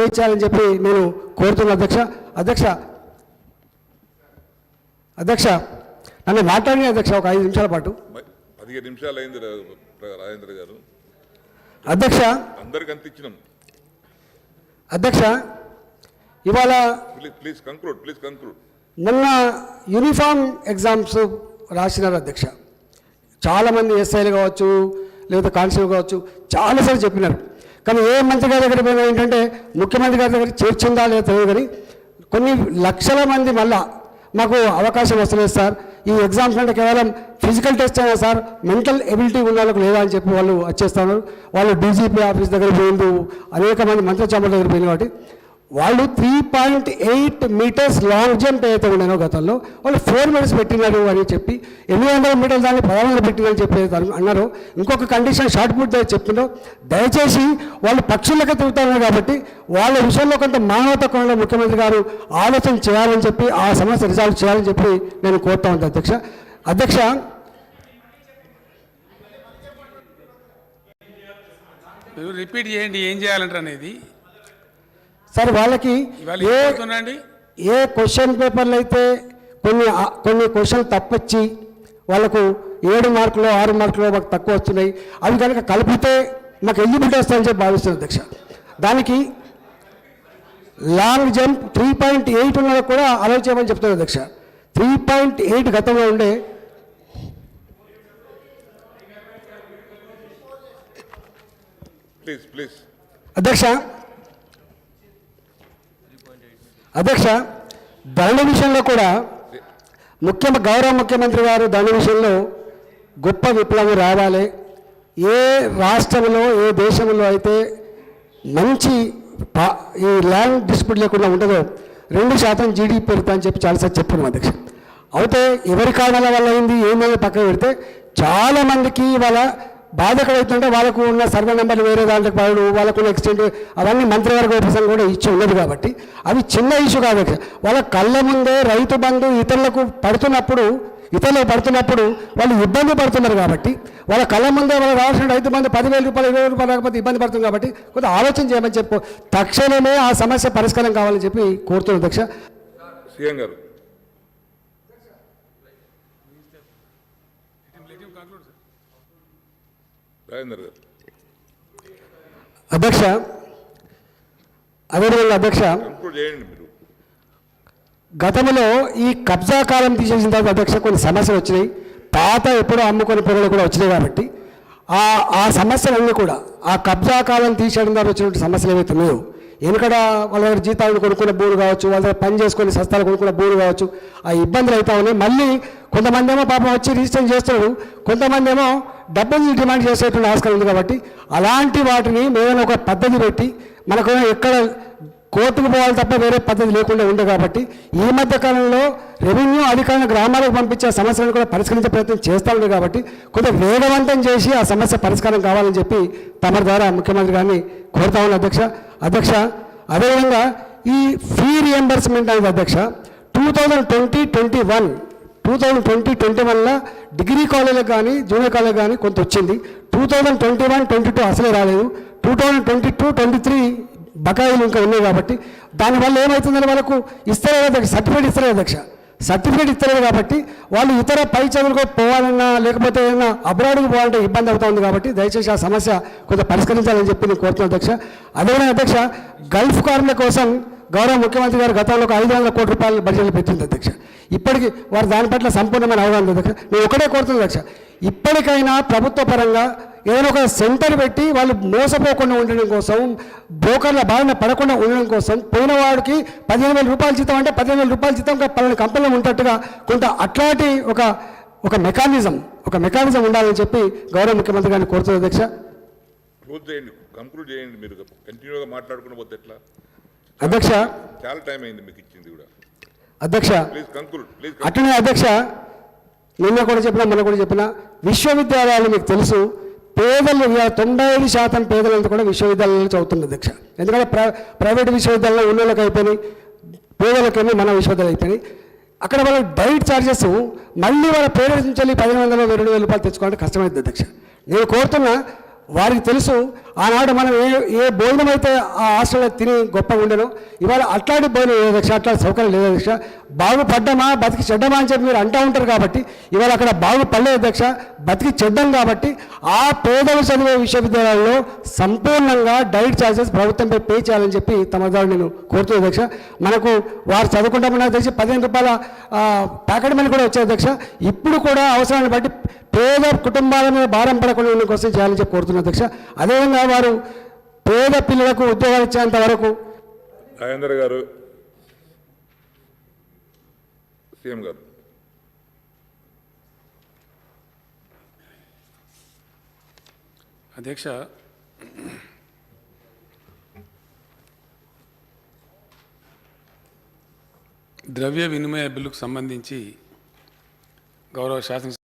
Pay చేయాలని చెప్పి నేను కోరుతున్నా అధ్యక్ష అధ్యక్ష అధ్యక్ష నన్ను మాట్లాడిన అధ్యక్ష ఒక ఐదు నిమిషాల పాటు. పదిహేను నిమిషాలు అయింది రాజేంద్ర గారు. అధ్యక్ష అందరికి అంత ఇచ్చినాం. అధ్యక్ష ఇవాళ ప్లీజ్ కంక్లూడ్ ప్లీజ్ కంక్లూడ్. మొన్న యూనిఫామ్ ఎగ్జామ్స్ రాసినారు అధ్యక్ష. చాలామంది ఎస్ఐలు కావచ్చు లేదా కానిస్టేబుల్ కావచ్చు చాలాసార్లు చెప్పినారు. కానీ ఏ మంత్రి గారి దగ్గర పోయినా ఏంటంటే ముఖ్యమంత్రి గారి దగ్గర చేర్చుందా లేదా తెలియదు కానీ కొన్ని లక్షల మంది మళ్ళా మాకు అవకాశం వస్తలేదు సార్. ఈ ఎగ్జామ్స్ అంటే కేవలం ఫిజికల్ టెస్ట్ అయినా సార్ మెంటల్ ఎబిలిటీ ఉన్న వాళ్ళకు లేదా అని చెప్పి వాళ్ళు వచ్చేస్తున్నారు. వాళ్ళు డీజీపీ ఆఫీస్ దగ్గర పోయిండు అనేక మంది మంత్రి చంపల దగ్గర పోయింది కాబట్టి వాళ్ళు three point eight metres long jump ఏదైతే ఉన్నాయో గతంలో వాళ్ళు ఫోర్ మీటర్స్ పెట్టినారు అని చెప్పి ఎనిమిది వందల మీటర్లు దాన్ని పదహారు వందలు పెట్టినని చెప్పి అన్నారు. ఇంకొక కండిషన్ షార్ట్ పుట్ చెప్పిందో దయచేసి వాళ్ళు పక్షులకే తిరుగుతున్నారు కాబట్టి వాళ్ళ విషయంలో కొంత మానవత కోణంలో ముఖ్యమంత్రి గారు ఆలోచన చేయాలని చెప్పి ఆ సమస్య రిజాల్వ్ చేయాలని చెప్పి నేను కోరుతా ఉంటాను అధ్యక్ష. అధ్యక్ష మీరు రిపీట్ చేయండి ఏం చేయాలంటారు అనేది? సార్ వాళ్ళకి ఏ ఏ క్వశ్చన్ పేపర్లు అయితే కొన్ని కొన్ని క్వశ్చన్ తప్పొచ్చి వాళ్ళకు ఏడు మార్కులు ఆరు మార్కులు మాకు తక్కువ వస్తున్నాయి. అవి కనుక కలిపితే మాకు ఎలిజిబిలిటీ వస్తాయని చెప్పి భావిస్తున్నాను అధ్యక్ష. దానికి long jump three point eight ఉన్నది కూడా అలౌ చేయమని చెప్తున్నాను అధ్యక్ష. త్రీ పాయింట్ ఎయిట్ గతంలో ఉండే ప్లీజ్ ప్లీజ్. అధ్యక్ష అధ్యక్ష దండ విషయంలో కూడా ముఖ్య గౌరవ ముఖ్యమంత్రి గారు దండ విషయంలో గొప్ప విప్లవం రావాలి. ఏ రాష్ట్రంలో ఏ దేశంలో అయితే మంచి పా- ఈ ల్యాండ్ డిస్ప్యూట్ లేకుండా ఉంటుందో రెండు శాతం జీడీపీ పెరుగుతా అని చెప్పి చాలాసార్లు చెప్పాను అధ్యక్ష. అయితే ఎవరి కారణాల వల్ల అయింది ఏమైనా పక్కన పెడితే చాలా మందికి వాళ్ళ బాధ వాళ్ళకు ఉన్న సర్వే నెంబర్లు వేరే దాంట్లోకి పడడు వాళ్ళకు ఎక్స్టెంట్ అవన్నీ మంత్రివర్గ ఉపసం కూడా ఇచ్చి ఉన్నది కాబట్టి అవి చిన్న ఇష్యూ కాదు అధ్యక్ష. వాళ్ళ కళ్ళ ముందే రైతు బంధు ఇతరులకు పడుతున్నప్పుడు ఇతరులకు పడుతున్నప్పుడు వాళ్ళు ఇబ్బంది పడుతున్నారు కాబట్టి వాళ్ళ కళ్ళ ముందే వాళ్ళు రావాల్సిన రైతు బంధు పదివేల రూపాయలు ఇరవై వేల రూపాయలు రాకపోతే ఇబ్బంది పడుతుంది కాబట్టి కొద్దిగా ఆలోచన చేయమని చెప్పు తక్షణమే ఆ సమస్య పరిష్కారం కావాలని చెప్పి కోరుతున్నాను అధ్యక్ష సీఎం గారు రాజేంద్ర గారు. అధ్యక్ష అదేవిధంగా అధ్యక్ష కంక్లూడ్ చేయండి మీరు. గతంలో ఈ కబ్జా కాలం తీసేసిన తర్వాత అధ్యక్ష కొన్ని సమస్యలు వచ్చినాయి. పాత ఎప్పుడో అమ్ముకొని పొరలు కూడా వచ్చినాయి కాబట్టి ఆ ఆ సమస్యలన్నీ కూడా ఆ కబ్జా కాలం తీసేయడం ద్వారా వచ్చినటువంటి సమస్యలు ఏవైతే ఉన్నాయో వెనుకడ వాళ్ళ దగ్గర జీతాలు కొనుక్కున్న భూములు కావచ్చు వాళ్ళ దగ్గర పని చేసుకొని సస్తాలు కొనుక్కున్న భూములు కావచ్చు ఆ ఇబ్బందులు అవుతా ఉన్నాయి. మళ్ళీ కొంతమంది ఏమో పాపం వచ్చి రిజిస్టర్ చేస్తున్నారు. కొంతమంది ఏమో డబ్బులు డిమాండ్ చేసేటువంటి ఆస్కారం ఉంది కాబట్టి అలాంటి వాటిని మేము ఒక పద్ధతి పెట్టి మనకు ఎక్కడ కోర్టుకు పోవాలి తప్ప వేరే పద్ధతి లేకుండా ఉంది కాబట్టి ఈ మధ్య కాలంలో రెవెన్యూ అధికారులను గ్రామాలకు పంపించే సమస్యలను కూడా పరిష్కరించే ప్రయత్నం చేస్తూ ఉంది కాబట్టి కొంత వేగవంతం చేసి ఆ సమస్య పరిష్కారం కావాలని చెప్పి తమ ద్వారా ముఖ్యమంత్రి గారిని కోరుతా ఉన్న అధ్యక్ష. అధ్యక్ష అదేవిధంగా ఈ ఫీ రియంబర్స్మెంట్ అనేది అధ్యక్ష two thousand twenty twenty one two thousand twenty twenty వన్లో డిగ్రీ కాలేజీలకు కానీ జూనియర్ కాలేజ్ కానీ కొంత వచ్చింది. Two thousand twenty one twenty two అసలే రాలేదు. Two thousand twenty two twenty three బకాయిలు ఇంకా ఉన్నాయి కాబట్టి దానివల్ల ఏమవుతుందని వాళ్ళకు ఇస్తారే అధ్యక్ష సర్టిఫికేట్ ఇస్తారే అధ్యక్ష. సర్టిఫికేట్ ఇస్తలేదు కాబట్టి వాళ్ళు ఇతర పై చదువులకు పోవాలన్నా లేకపోతే ఏదైనా అబ్రాడ్కి పోవాలంటే ఇబ్బంది అవుతుంది కాబట్టి దయచేసి ఆ సమస్య కొంత పరిష్కరించాలని చెప్పి నేను కోరుతున్నాను అధ్యక్ష. అదేవిధంగా అధ్యక్ష గల్ఫ్ కార్మికుల కోసం గౌరవ ముఖ్యమంత్రి గారు గతంలో ఒక ఐదు వందల కోట్ల రూపాయలు బడ్జెట్లు పెట్టింది అధ్యక్ష. ఇప్పటికి వారు దాని పట్ల సంపూర్ణమైన అవగాహన అధ్యక్ష. నేను ఒకటే కోరుతున్నాను అధ్యక్ష. ఇప్పటికైనా ప్రభుత్వ పరంగా ఏదైనా ఒక సెంటర్ పెట్టి వాళ్ళు మోసపోకుండా ఉండడం కోసం బ్రోకర్ల బారిన పడకుండా ఉండడం కోసం పోయిన వాడికి పదిహేను వేల రూపాయలు జీతం అంటే పదిహేను వేల రూపాయలు జీతం ఒక పలానా కంపెనీలో ఉంటట్టుగా కొంత అట్లాంటి ఒక ఒక మెకానిజం ఒక మెకానిజం ఉండాలని చెప్పి గౌరవ ముఖ్యమంత్రి గారిని కోరుతుంది అధ్యక్ష. క్లోజ్ చేయండి కంక్లూడ్ చేయండి మీరు. కంటిన్యూగా మాట్లాడుకున్న పోతే ఎట్లా? అధ్యక్ష. చాలా టైం అయింది మీకు ఇచ్చింది కూడా. అధ్యక్ష. అట్లనే అధ్యక్ష నిన్న కూడా చెప్పిన మొన్న కూడా చెప్పిన విశ్వవిద్యాలయాలు మీకు తెలుసు పేదలు తొంభై ఐదు శాతం పేదలంతా కూడా విశ్వవిద్యాలయాలు చదువుతుంది అధ్యక్ష. ఎందుకంటే ప్ర ప్రైవేట్ విశ్వవిద్యాలయంలో ఉన్న వాళ్ళకి అయిపోయినాయి పేదలకేమో మన విశ్వవిద్యాలయం అయిపోయినాయి. అక్కడ వాళ్ళ డైట్ ఛార్జెస్ మళ్ళీ వాళ్ళ పేరెంట్స్ నుంచి వెళ్ళి పదిహేను వందల రెండు వేల రూపాయలు తెచ్చుకోవాలంటే కష్టమైంది అధ్యక్ష. నేను కోరుతున్నా వారికి తెలుసు ఆనాడు మనం ఏ ఏ భోజనం అయితే ఆ హాస్టల్లో తిని గొప్పగా ఉండను ఇవాళ అట్లాంటి భోజనం లేదు అధ్యక్ష అట్లాంటి సౌకర్యం లేదు అధ్యక్ష బాగుపడ్డమా బతికి చెడ్డమా అని చెప్పి మీరు అంటూ ఉంటారు కాబట్టి ఇవాళ అక్కడ బాగుపడలేదు అధ్యక్ష బతికి చెడ్డం కాబట్టి ఆ పేదలు చదివే విశ్వవిద్యాలయాల్లో సంపూర్ణంగా డైట్ ఛార్జెస్ ప్రభుత్వంపై పే చేయాలని చెప్పి తమ ద్వారా నేను కోరుతున్నాను అధ్యక్ష మనకు వారు చదువుకుంటామని నాకు తెలిసి పదిహేను రూపాయల ప్యాకెట్ మనీ కూడా వచ్చాయి అధ్యక్ష ఇప్పుడు కూడా అవసరాన్ని బట్టి పేద కుటుంబాల మీద భారం పడకుండా ఉండడం కోసం చేయాలని చెప్పి కోరుతున్నాను అధ్యక్ష. అదేవిధంగా వారు పేద పిల్లలకు ఉద్యోగాలు ఇచ్చేంత వరకు రాజేంద్ర గారు సీఎం గారు. అధ్యక్ష ద్రవ్య వినిమయ బిల్లుకు సంబంధించి గౌరవ శాసన